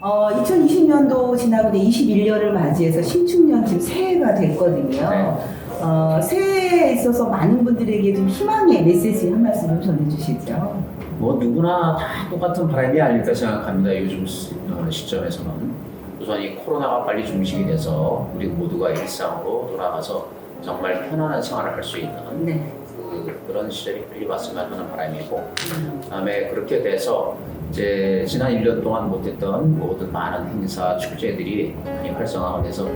어, 2020년도 지나고 이제 21년을 맞이해서 신축년 지금 새해가 됐거든요. 네. 어, 새해에 있어서 많은 분들에게 좀 희망의 메시지 한 말씀 좀 전해주시죠. 뭐 누구나 다 똑같은 바람이 아닐까 생각합니다. 요즘 시- 어, 시점에서는 우선 이 코로나가 빨리 종식이 돼서 우리 모두가 일상으로 돌아가서 정말 편안한 생활을 할 수 있는 네. 그, 그런 시절이 빨리 왔으면 하는 바람이고 그다음에 그렇게 돼서 이제 지난 1년 동안 못했던 모든 많은 행사 축제들이 많이 활성화가 돼서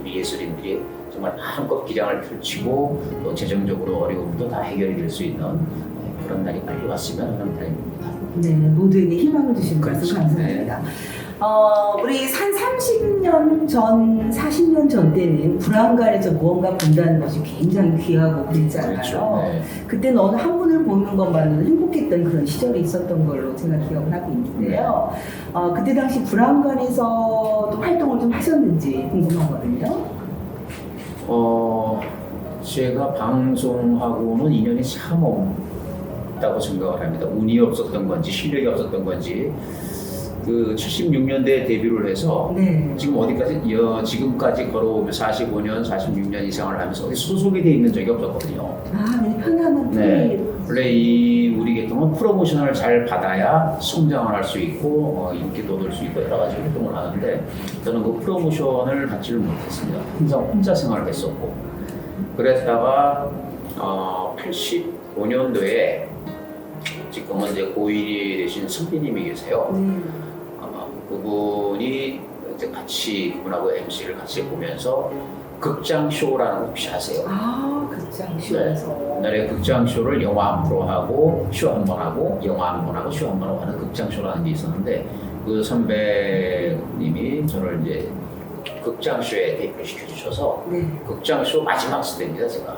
우리 예술인들이 정말 마음껏 기량을 펼치고 또 재정적으로 어려움도 다 해결이 될 수 있는 네, 그런 날이 빨리 왔으면 하는 바람입니다. 네, 모두에게 희망을 주신 그렇죠. 말씀 감사합니다. 어, 우리 한 30년 전, 40년 전 때는 불안간에서 무언가 본다는 것이 굉장히 귀하고 그랬잖아요. 그렇죠. 네. 그때는 어느 한 분을 보는 것만으로 행복했던 그런 시절이 있었던 걸로 제가 기억을 하고 있는데요. 어, 그때 당시 불안간에서도 활동을 좀 하셨는지 궁금하거든요. 어, 제가 방송하고는 인연이 참 없다고 생각을 합니다. 운이 없었던 건지 실력이 없었던 건지 그 76년대에 데뷔를 해서 네. 지금 어디까지 여, 지금까지 걸어오면 45년, 46년 이상을 하면서 어디 소속이 돼 있는 적이 없었거든요. 아, 그냥 편안한 네. 원래 이 우리 계통은 프로모션을 잘 받아야 성장을 할 수 있고 어, 인기도 얻을 수 있고 여러 가지 활동을 하는데 저는 그 프로모션을 받지를 못했습니다. 항상 혼자 생활을 했었고 그랬다가 어, 85년도에 지금은 이제 고1이 되신 선배님이 계세요. 네. 그분이 이제 같이 그분하고 MC를 같이 보면서 극장 쇼라는 거 혹시 아세요? 아, 극장 쇼에서. 옛날에 극장 쇼를 영화 한 프로 하고 쇼 한 번 하고 영화 한 번 하고 쇼 한 번 하고 하는 극장 쇼라는 게 있었는데 그 선배님이 저를 이제 극장 쇼에 데뷔를 시켜주셔서 네. 극장 쇼 마지막 시대입니다 제가.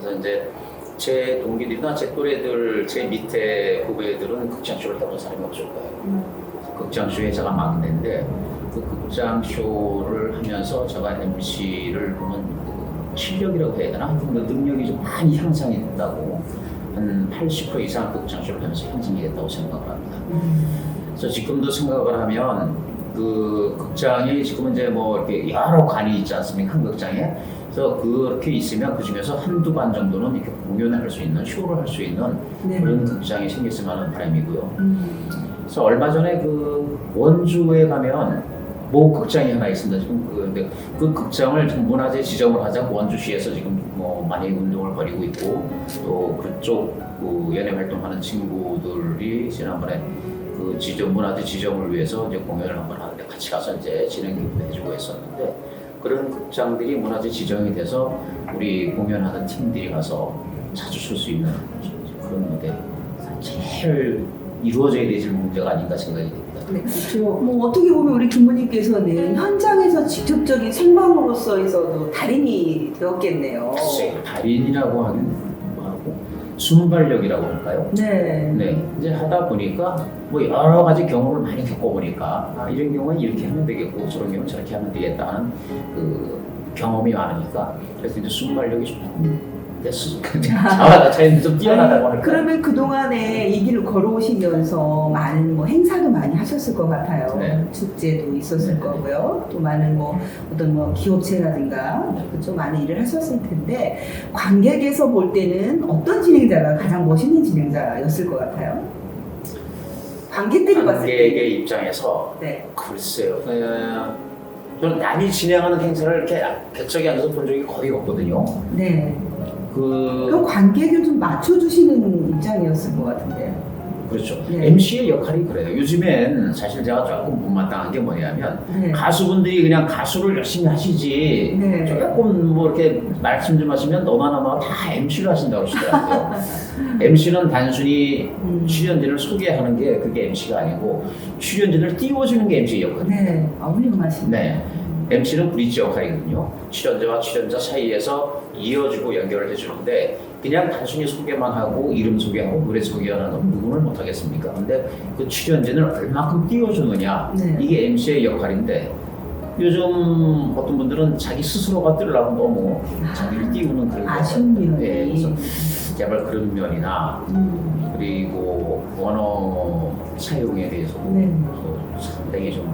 그래서 이제 제 동기들이나 제 또래들 제 밑에 후배들은 극장 쇼를 해본 사람이 없을 거예요. 음. 극장 쇼에 제가 막내인데 그 극장 쇼를 하면서 제가 MC를 보는 그 실력이라고 해야 되나? 하여튼 그 능력이 좀 많이 향상이 됐다고 한 80% 이상 극장 쇼를 하면서 향상이 됐다고 생각을 합니다. 음. 그래서 지금도 생각을 하면 그 극장이 지금은 이제 뭐 이렇게 여러 관이 있지 않습니까? 한 극장에. 그래서 그렇게 있으면 그 중에서 한두 반 정도는 이렇게 공연을 할 수 있는, 쇼를 할 수 있는 네. 그런 극장이 생겼으면 하는 바람이고요. 음. 그래서 얼마 전에 그 원주에 가면 모 극장이 하나 있습니다. 지금 그, 그 극장을 좀 문화재 지정을 하자고 원주시에서 지금 뭐 많이 운동을 벌이고 있고 또 그쪽 그 연예 활동하는 친구들이 지난번에 그 지정 문화재 지정을 위해서 이제 공연을 한번 하는데 같이 가서 이제 진행 기부도 해주고 했었는데 그런 극장들이 문화재 지정이 돼서 우리 공연하는 팀들이 가서 자주 쓸 수 있는 그런 무대 제일 이루어져야 되질 문제가 아닌가 생각이 됩니다. 네, 그렇죠. 뭐 어떻게 보면 우리 김부님께서는 현장에서 직접적인 생방으로서에서도 달인이 되었겠네요. 글쎄, 달인이라고 하긴 뭐하고 순발력이라고 할까요? 네. 네, 이제 하다 보니까 뭐 여러 가지 경험을 많이 겪어보니까 아, 이런 경우는 이렇게 하면 되겠고 저런 경우는 저렇게 하면 되겠다 하는 그 경험이 많으니까 그래서 이제 순발력이 좀 됐어. 자아가 차이는 좀 뛰어나다고 할까요? 그러면 그동안에 이 길을 걸어오시면서 많은 뭐 행사도 많이 하셨을 것 같아요. 네. 축제도 있었을 네. 거고요. 또 많은 뭐 어떤 뭐 기업체라든가 그쪽 많은 일을 하셨을 텐데 관객에서 볼 때는 어떤 진행자가 가장 멋있는 진행자였을 것 같아요? 관객들이 봤을 때. 관객의 입장에서 네. 글쎄요. 어, 저는 남이 진행하는 행사를 이렇게 객석에 앉아서 본 적이 거의 없거든요. 네. 그 그럼 관객을 좀 맞춰주시는 입장이었을 것 같은데. 그렇죠. 네. MC의 역할이 그래요. 요즘엔 사실 제가 조금 못마땅한 게 뭐냐면 네. 가수분들이 그냥 가수를 열심히 하시지 네. 조금 뭐 이렇게 말씀 좀 하시면 너나 나나 다 MC를 하신다고 그러시더라고요. MC는 단순히 음. 출연진을 소개하는 게 그게 MC가 아니고 출연진을 띄워주는 게 MC 역할입니다. 네. 아, 훌륭하시네. 네. MC는 브릿지 역할이거든요. 출연자와 출연자 사이에서 이어주고 연결을 해주는데 그냥 단순히 소개만 하고 이름 소개하고 노래 소개하는 건 누구를 못하겠습니까? 근데 그 출연진을 얼마큼 띄워주느냐 네. 이게 MC의 역할인데 요즘 어떤 분들은 자기 스스로가 뜨려고 너무 자기를 띄우는 그런 아쉬운 면이. 네, 그래서 제발 그런 면이나 음. 그리고 원어 사용에 대해서도 네. 또 상당히 좀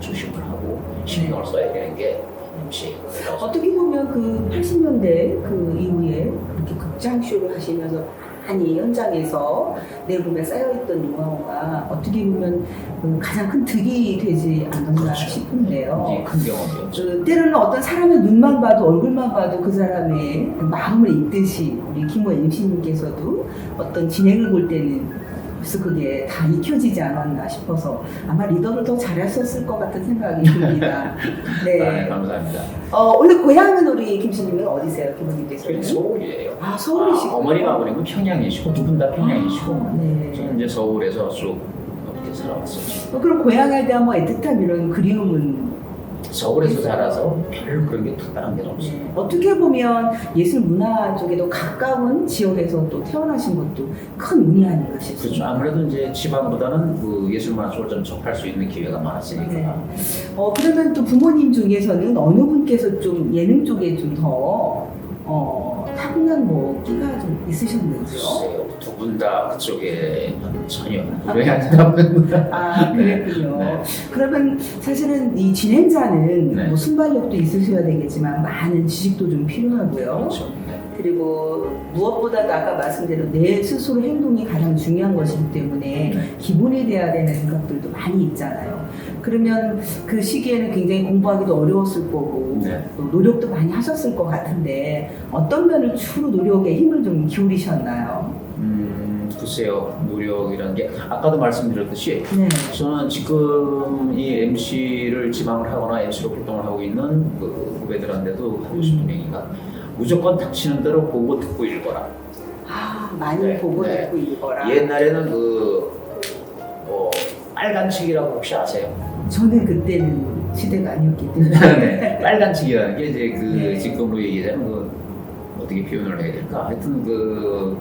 조심을 하고 신경을 써야 되는 게 MC예요. 어떻게 보면 그 80년대 그 이후에 그렇게 극장 쇼를 하시면서 많이 현장에서 내부에 쌓여있던 영화가 어떻게 보면 그 가장 큰 득이 되지 않았나 그렇죠. 싶은데요. 이게 큰 경험이었죠. 그 때로는 어떤 사람의 눈만 봐도 얼굴만 봐도 그 사람의 마음을 읽듯이 우리 김호 MC님께서도 어떤 진행을 볼 때는 벌써 그게 다 익혀지지 않았나 싶어서 아마 리더를 더 잘하셨을 것 같은 생각이 듭니다. 아, 네. 네, 감사합니다. 어, 오늘 고향은 우리 김씨님은 어디세요, 김호님께서는? 저희 서울이에요. 아, 서울이시고. 아, 어머니가 아버님은 평양이시고 두 분 다 평양이시고 네. 저는 이제 서울에서 쭉 이렇게 살아왔었죠. 어, 그럼 고향에 대한 뭐 애틋한 이런 그리움은 서울에서 자라서 별 그런 게 특별한 게 없어요. 네. 어떻게 보면 예술 문화 쪽에도 가까운 지역에서 또 태어나신 것도 큰 운이 아닌가 그렇죠. 싶습니다. 아무래도 이제 지방보다는 그 예술 문화 쪽을 좀 접할 수 있는 기회가 많았으니까. 네. 어, 그러면 또 부모님 중에서는 어느 분께서 좀 예능 쪽에 좀더 어, 타고난 뭐 끼가 좀 있으셨는지요? 글쎄요, 두 분 다 그쪽에 전혀 노래하다 보면 아, 그랬군요. 네. 그러면 사실은 이 진행자는 네. 뭐 순발력도 있으셔야 되겠지만 많은 지식도 좀 필요하고요. 그렇죠. 네. 그리고 무엇보다도 아까 말씀대로 내 스스로 행동이 가장 중요한 것이기 때문에 네. 기본이 돼야 되는 생각들도 많이 있잖아요. 그러면 그 시기에는 굉장히 공부하기도 어려웠을 거고 네. 또 노력도 많이 하셨을 것 같은데 어떤 면을 주로 노력에 힘을 좀 기울이셨나요? 음, 글쎄요, 노력이라는 게 아까도 말씀드렸듯이 네. 저는 지금 이 MC를 지망을 하거나 MC로 활동을 하고 있는 그 후배들한테도 하고 싶은 얘기가 무조건 닥치는 대로 보고 듣고 읽어라. 아 많이 네, 보고 네. 듣고 읽어라. 옛날에는 그 뭐, 빨간 책이라고 혹시 아세요? 저는 그때는 시대가 아니었기 때문에. 네. 빨간 책이라는 게 이제 그 네. 지금으로 얘기하자면 그 어떻게 표현을 해야 될까? 하여튼 그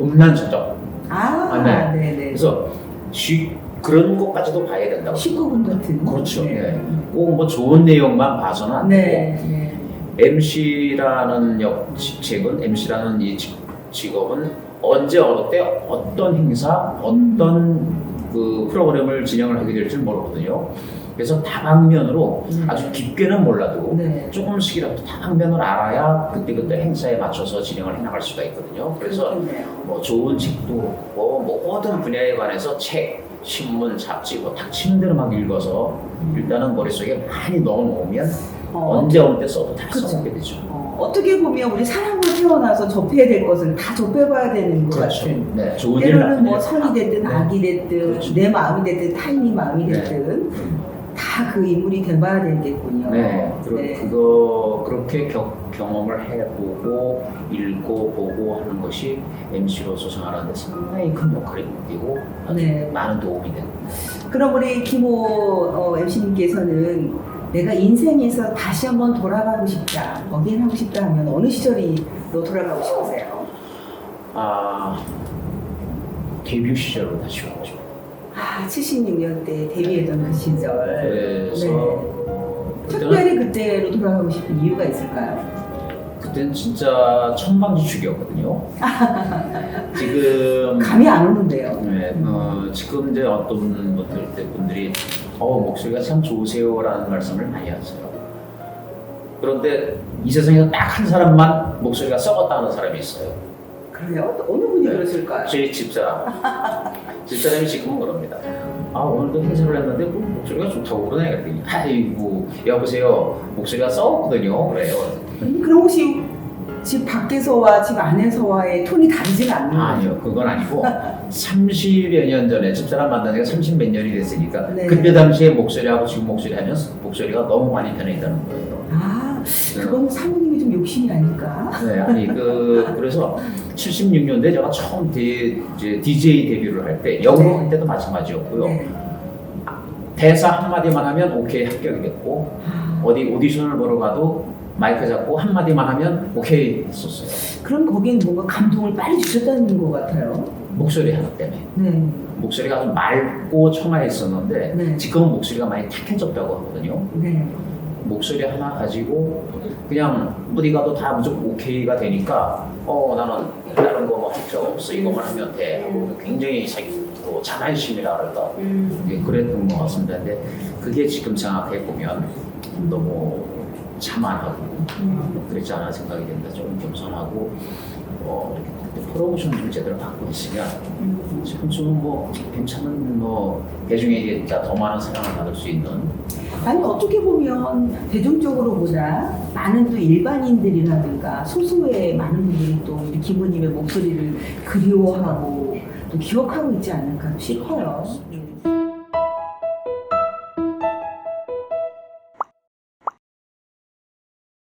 음란 저작. 아, 아, 네. 네. 네 그래서 쉬, 그런 것까지도 봐야 된다고. 19분 같은. 그렇죠. 네. 꼭뭐 좋은 내용만 봐서는 안 되고 네. 네. MC라는 역 직책은 MC라는 이 직- 직업은 언제 어느 때 어떤 행사 어떤 그 프로그램을 진행을 하게 될지 모르거든요. 그래서 다방면으로 네. 아주 깊게는 몰라도 네. 조금씩이라도 다방면을 알아야 그때그때 행사에 맞춰서 진행을 해나갈 수가 있거든요. 그래서 그렇겠네요. 뭐 좋은 책도 그렇고 뭐 모든 분야에 관해서 책, 신문, 잡지 뭐 닥치는 대로 막 읽어서 일단은 머릿속에 많이 넣어놓으면 어, 언제 때 써도 다. 써먹게 되죠. 어, 어떻게 보면 우리 사람으로 태어나서 접해야 될 것은 다 접해봐야 되는 것 그렇죠. 같은. 네, 좋은 일 때로는 뭐 일. 선이 됐든 네. 악이 됐든 그렇죠. 내 마음이 됐든 타인이 마음이 네. 됐든 음. 다그 인물이 돼봐야 되겠군요. 네, 그러, 네. 그거 그렇게 겨, 경험을 해보고 읽고 보고 하는 것이 MC로서 생활하는데 상당히 큰 역할이 되고 네. 많은 도움이 됩니다. 그럼 우리 김호 어, MC님께서는 내가 인생에서 다시 한번 돌아가고 싶다, 어게인 하고 싶다 하면 어느 시절이 너 돌아가고 싶으세요? 아 데뷔 시절로 다시 가고 싶어요. 아, 76년 때 데뷔했던 그 시절. 그래서 네. 그때는 특별히 그때로 돌아가고 싶은 이유가 있을까요? 그때는 진짜 천방지축이었거든요. 지금 감이 안 오는데요. 네, 어, 지금 이제 어떤 분들 때 분들이 어 목소리가 참 좋으세요라는 말씀을 많이 하세요. 그런데 이 세상에서 딱 한 사람만 목소리가 썩었다는 사람이 있어요. 그래요? 또 어느 분이 네. 그러실까요? 저희 집사람. 집사람이 지금은 그럽니다. 아 오늘도 행사를 했는데 뭐 목소리가 좋다고 그러네 그랬더니 아이고 여보세요 목소리가 썩었거든요 그래요. 음, 그럼 혹시 집 밖에서와 집 안에서와의 톤이 다르지는 않나요? 아니요 그건 아니고 30여 년 전에 집사람 만난 지가 30 몇 년이 됐으니까 네. 그때 당시에 목소리하고 지금 목소리 하면 목소리가 너무 많이 변해 있다는 거예요. 아, 그건 사모님이 좀 욕심이 아닐까? 네, 아니 그 그래서 76년대 제가 처음 디, 이제 DJ 데뷔를 할 때 영어 네. 할 때도 마찬가지였고요. 네. 대사 한 마디만 하면 오케이 합격이 됐고 아, 어디 오디션을 보러 가도 마이크 잡고 한 마디만 하면 오케이 했었어요. 그럼 거기엔 뭔가 감동을 빨리 주셨다는 것 같아요. 목소리 하나 때문에 네. 목소리가 좀 맑고 청아했었는데 네. 지금은 목소리가 많이 탁해졌다고 하거든요. 네. 목소리 하나 가지고 그냥 어디 가도 다 무조건 오케이가 되니까 어 나는 다른 거뭐 할 필요 없어 이거만 하면 돼 하고 굉장히 자기 또 자만심이라 그럴까 음. 예, 그랬던 것 같습니다. 근데 그게 지금 생각해 보면 너무 자만하고 음. 그랬지 않아 생각이 됩니다. 좀 겸손하고 어, 프로모션 좀 제대로 받고 있으면 음. 지금 좀뭐 괜찮은 뭐 대중에게 더 많은 사랑을 받을 수 있는 아니 어떻게 보면 대중적으로보다 많은 또 일반인들이라든가 소수의 많은 분들이 또 기부님의 목소리를 그리워하고 또 기억하고 있지 않을까 싶어요. 네.